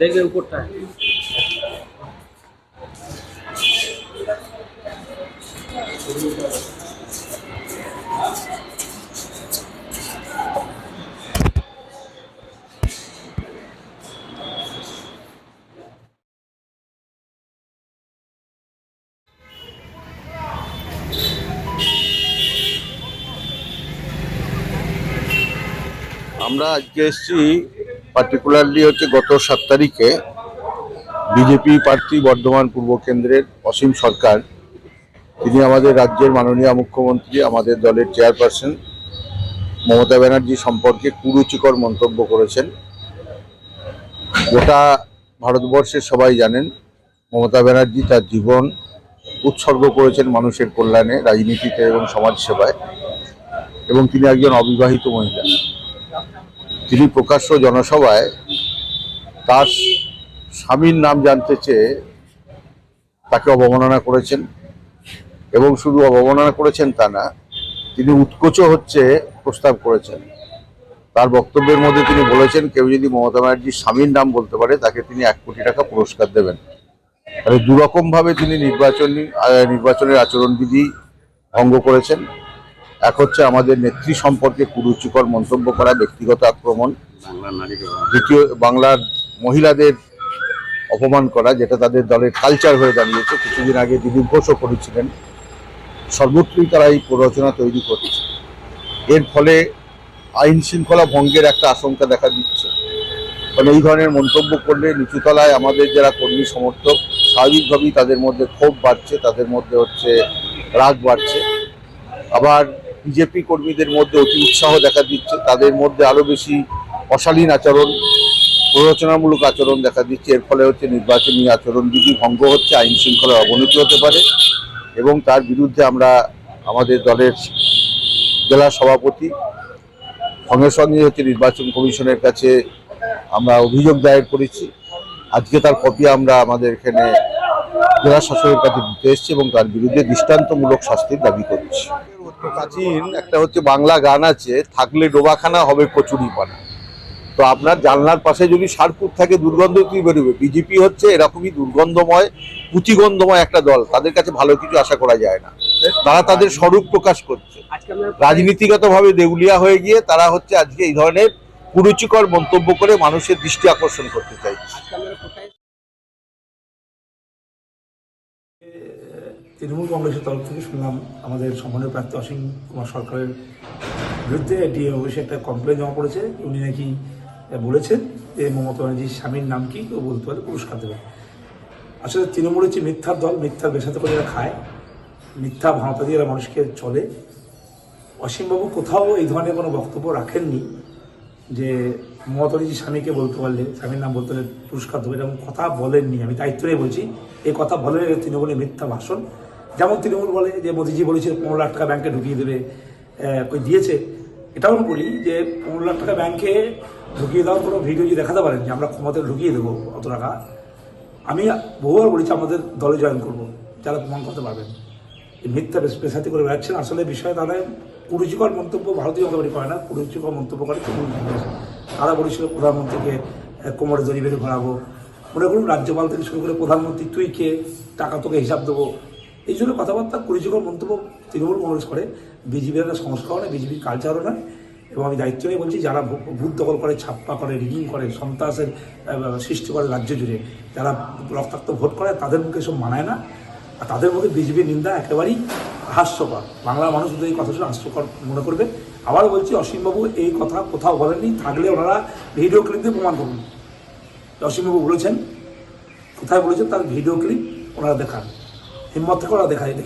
দেখবে উপরটা। আমরা আজকে এসেছি পার্টিকুলারলি হচ্ছে গত সাত তারিখে বিজেপি প্রার্থী বর্ধমান পূর্ব কেন্দ্রের অসীম সরকার, তিনি আমাদের রাজ্যের মাননীয় মুখ্যমন্ত্রী, আমাদের দলের চেয়ারপারসন মমতা ব্যানার্জি সম্পর্কে কুরুচিকর মন্তব্য করেছেন। গোটা ভারতবর্ষের সবাই জানেন, মমতা ব্যানার্জি তার জীবন উৎসর্গ করেছেন মানুষের কল্যাণে, রাজনীতিতে এবং সমাজসেবায়। এবং তিনি একজন অবিবাহিত মহিলা। তিনি প্রকাশ্য জনসভায় তার স্বামীর নাম জানতে চেয়ে তাকে অবমাননা করেছেন। এবং শুধু অবমাননা করেছেন তা না, তিনি উৎকোচ হচ্ছে প্রস্তাব করেছেন। তার বক্তব্যের মধ্যে তিনি বলেছেন, কেউ যদি মমতা ব্যানার্জির স্বামীর নাম বলতে পারে, তাকে তিনি এক কোটি টাকা পুরস্কার দেবেন। তাহলে দুরকমভাবে তিনি নির্বাচনী নির্বাচনের আচরণবিধি ভঙ্গ করেছেন। এক হচ্ছে আমাদের নেত্রী সম্পর্কে কুরুচিকর মন্তব্য করা ব্যক্তিগত আক্রমণ। দ্বিতীয় বাংলার মহিলাদের অপমান করা যেটা তাদের দলের কালচার হয়ে দাঁড়িয়েছে। কিছুদিন আগে দিলীপ ঘোষও করেছিলেন। সর্বত্রই তারা এই প্ররোচনা তৈরি করছে। এর ফলে আইন শৃঙ্খলা ভঙ্গের একটা আশঙ্কা দেখা দিচ্ছে। ফলে এই ধরনের মন্তব্য করলে নিচুতলায় আমাদের যারা কর্মী সমর্থক স্বাভাবিকভাবেই তাদের মধ্যে ক্ষোভ বাড়ছে তাদের মধ্যে হচ্ছে রাগ বাড়ছে। আবার বিজেপি কর্মীদের মধ্যে অতি উৎসাহ দেখা দিচ্ছে, তাদের মধ্যে আরও বেশি অশালীন আচরণ, প্ররোচনামূলক আচরণ দেখা দিচ্ছে। এর ফলে হচ্ছে নির্বাচনী আচরণবিধি ভঙ্গ হচ্ছে, আইন শৃঙ্খলার অবনতি হতে পারে এবং তার বিরুদ্ধে আমরা আমাদের দলের জেলা সভাপতি সঙ্গে সঙ্গে হচ্ছে নির্বাচন কমিশনের কাছে আমরা অভিযোগ দায়ের করেছি। আজকে তার কপি আমরা আমাদের এখানে জেলা শাসকের কাছে দিতে এসেছি এবং তার বিরুদ্ধে দৃষ্টান্তমূলক শাস্তির দাবি করছি। প্রাচীন একটা হচ্ছে বাংলা গান আছে, থাকলে ডোবাখানা হবে কচুরি পানা তো আপনার জানলার পাশে যদি সারপুর থাকে দুর্গন্ধ কি বেরোবে? বিজেপি হচ্ছে এরকমই দুর্গন্ধময়, পুঁতিগন্ধময় একটা দল। তাদের কাছে ভালো কিছু আশা করা যায় না। তারা তাদের স্বরূপ প্রকাশ করছে। রাজনীতিগতভাবে দেউলিয়া হয়ে গিয়ে তারা হচ্ছে আজকে এই ধরনের কুরুচিকর মন্তব্য করে মানুষের দৃষ্টি আকর্ষণ করতে চাইছে। তৃণমূল কংগ্রেসের তরফ থেকে শুনলাম আমাদের সম্মানীয় প্রার্থী অসীম কুমার সরকারের বিরুদ্ধে ডিএ অফিসে একটা কমপ্লেন জমা পড়েছে। উনি নাকি বলেছেন যে মমতা ব্যানার্জির স্বামীর নাম কি কেউ বলতে পারে? পুরস্কার দেবে। আসলে তৃণমূল হচ্ছে মিথ্যার দল মিথ্যার বেসাতে করে এরা খায়। মিথ্যা ভাঁতা দিয়ে এরা মানুষকে চলে। অসীমবাবু কোথাও এই ধরনের কোনো বক্তব্য রাখেননি যে মমতা ব্যানার্জির স্বামীকে বলতে পারলে, স্বামীর নাম বলতে পারলে পুরস্কার দেবে এরকম কথা বলেননি। আমি দায়িত্ব নিয়ে বলছি এই কথা বলে তৃণমূলের মিথ্যা ভাষণ। যেমন তৃণমূল বলে যে মোদিজি বলেছিল পনেরো লাখ টাকা ব্যাংকে ঢুকিয়ে দেবে কই দিয়েছে, এটাও আমি বলি যে পনেরো লাখ টাকা ব্যাংকে ঢুকিয়ে দেওয়ার কোনো ভিডিও যদি দেখাতে পারেন যে আমরা ক্ষমতায় ঢুকিয়ে দেবো অত টাকা, আমি বহুবার বলেছি আমাদের দলে জয়েন করব, যারা প্রমাণ করতে পারবেন। মিথ্যা পেশাতি করে বেড়াচ্ছেন। আসলে বিষয় তারা কুরুচিকর মন্তব্য ভারতীয় জনতা পার্টি করে না, কুরুচিকর মন্তব্য করে তৃণমূল কংগ্রেস। তারা বলেছিল প্রধানমন্ত্রীকে কোমরে দড়ি বেঁধে ঘোরাবো। মনে করুন রাজ্যপাল থেকে শুরু করে প্রধানমন্ত্রী, তুই কে, টাকা তোকে হিসাব দেবো এই জন্য কথাবার্তা কুরুচিকর মন্তব্য তৃণমূল কংগ্রেস করে। বিজেপির একটা সংস্কার নয় বিজেপির কালচারও নয় এবং আমি দায়িত্ব নিয়ে বলছি, যারা ভূত দখল করে, ছাপ্পা করে, রিগিং করে, সন্ত্রাসের সৃষ্টি করে রাজ্য জুড়ে, যারা রক্তাক্ত ভোট করে, তাদের মুখে সব মানায় না। আর তাদের মধ্যে বিজেপির নিন্দা একেবারেই হাস্যকর। বাংলার মানুষ এই কথা শুনে হাস্যকর মনে করবে, আবার বলছি, অসীমবাবু এই কথা কোথাও বলেননি, থাকলে ওনারা ভিডিও ক্লিপ দিয়ে প্রমাণ করুন। অসীমবাবু বলেছেন, কোথায় বলেছেন তার ভিডিও ক্লিপ ওনারা দেখান। en molte cose la dejaré de